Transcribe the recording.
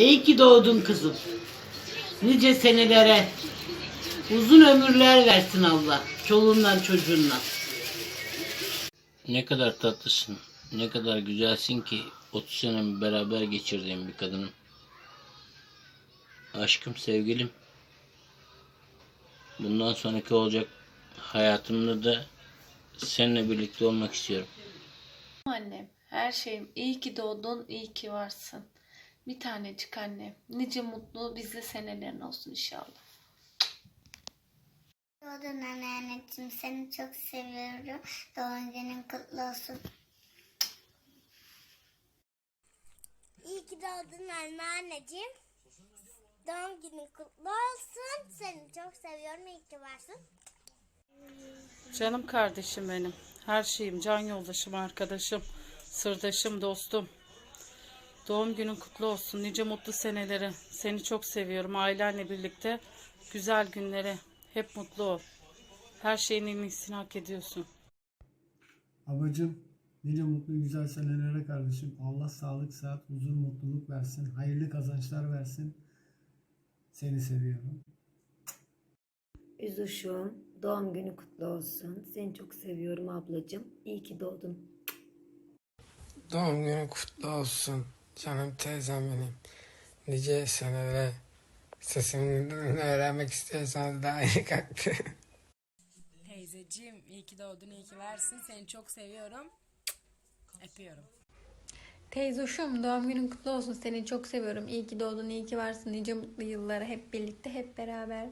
İyi ki doğdun kızım. Nice senelere uzun ömürler versin Allah. Çoluğundan çocuğundan. Ne kadar tatlısın. Ne kadar güzelsin ki 30 senemi beraber geçirdiğim bir kadınım. Aşkım sevgilim. Bundan sonraki olacak hayatımda da seninle birlikte olmak istiyorum. Annem, her şeyim. İyi ki doğdun, iyi ki varsın. Bir tanecik annem. Nice mutlu bizde senelerin olsun inşallah. Doğdun anneanneciğim seni çok seviyorum. Doğum günün kutlu olsun. İyi ki doğdun anneanneciğim. Doğum günün kutlu olsun. Seni çok seviyorum. İyi ki varsın. Canım kardeşim benim. Her şeyim, can yoldaşım, arkadaşım, sırdaşım, dostum. Doğum günün kutlu olsun. Nice mutlu seneleri. Seni çok seviyorum. Ailenle birlikte güzel günleri. Hep mutlu ol. Her şeyin en iyisini hak ediyorsun. Babacım nice mutlu güzel senelere kardeşim. Allah sağlık, sıhhat, huzur, mutluluk versin. Hayırlı kazançlar versin. Seni seviyorum. Üzüşüm, doğum günü kutlu olsun. Seni çok seviyorum ablacığım. İyi ki doğdun. Doğum günün kutlu olsun. Canım teyzem benim. Nice senelere sesimi öğrenmek istiyorsanız daha iyi kalktı. Teyzeciğim iyi ki doğdun iyi ki varsın. Seni çok seviyorum. Öpüyorum. Teyzoşum doğum günün kutlu olsun. Seni çok seviyorum. İyi ki doğdun, iyi ki varsın. Nice mutlu yıllara hep birlikte, hep beraber.